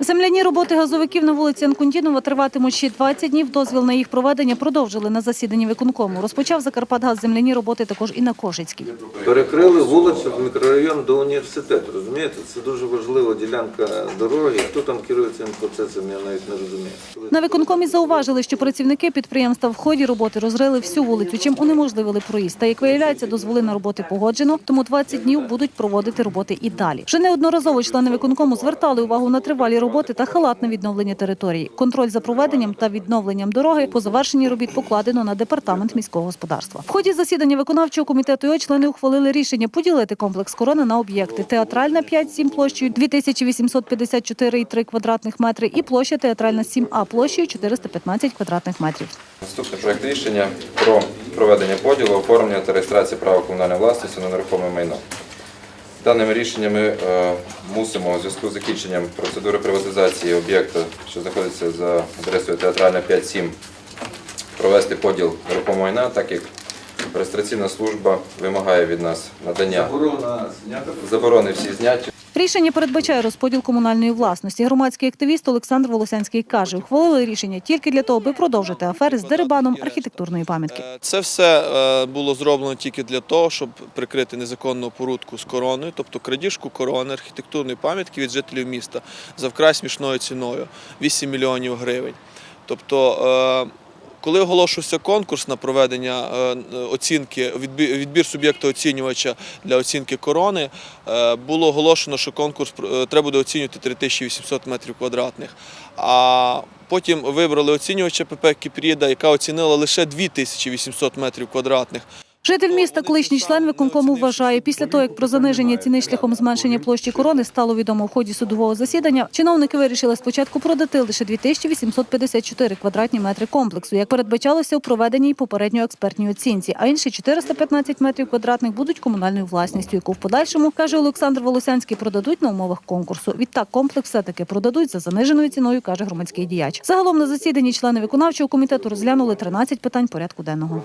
Земляні роботи газовиків на вулиці Анкундінова триватимуть ще 20 днів. Дозвіл на їх проведення продовжили на засіданні виконкому. Розпочав Закарпатгаз земляні роботи також і на Кошицькій. Перекрили вулицю в мікрорайон до університету. Розумієте, це дуже важлива ділянка дороги. Хто там керує цим процесом, я навіть не розумію. На виконкомі зауважили, що працівники підприємства в ході роботи розрили всю вулицю, чим унеможливили проїзд. Та як виявляється, дозволи на роботи погоджено, тому 20 днів будуть проводити роботи і далі. Вже неодноразово члени виконкому звертали увагу на тривалі роботи та халатне відновлення території. Контроль за проведенням та відновленням дороги по завершенні робіт покладено на департамент міського господарства. В ході засідання виконавчого комітету його члени ухвалили рішення поділити комплекс корони на об'єкти: театральна 5-7 площею 2854,3 квадратних метри і площа театральна 7А площею 415 квадратних метрів. Наступний проект рішення про проведення поділу, оформлення та реєстрації права комунальної власності на нерухоме майно. Даними рішеннями е, мусимо у зв'язку з закінченням процедури приватизації об'єкта, що знаходиться за адресою театральна 5-7, провести поділ нерухомого майна, так як реєстраційна служба вимагає від нас надання заборони всі зняті. Рішення передбачає розподіл комунальної власності. Громадський активіст Олександр Волосянський каже, ухвалили рішення тільки для того, аби продовжити афери з дерибаном архітектурної пам'ятки. Е, Це все е, було зроблено тільки для того, щоб прикрити незаконну порудку з короною, тобто крадіжку корони архітектурної пам'ятки від жителів міста за вкрай смішною ціною 8 мільйонів гривень. Тобто, е, коли оголошувався конкурс на проведення е, оцінки, відбі- відбір суб'єкта оцінювача для оцінки корони, е, було оголошено, що конкурс е, треба буде оцінювати 3800 метрів квадратних. А потім вибрали оцінювача ПП Кіпріда, яка оцінила лише 2800 метрів квадратних. Житель міста, колишній член виконкому вважає, після того, як про заниження ціни шляхом зменшення площі корони стало відомо в ході судового засідання, чиновники вирішили спочатку продати лише 2854 квадратні метри комплексу, як передбачалося у проведеній попередньої експертній оцінці, а інші 415 метрів квадратних будуть комунальною власністю, яку в подальшому, каже Олександр Волосянський, продадуть на умовах конкурсу. Відтак комплекс все-таки продадуть за заниженою ціною, каже громадський діяч. Загалом на засіданні члени виконавчого комітету розглянули 13 питань порядку денного.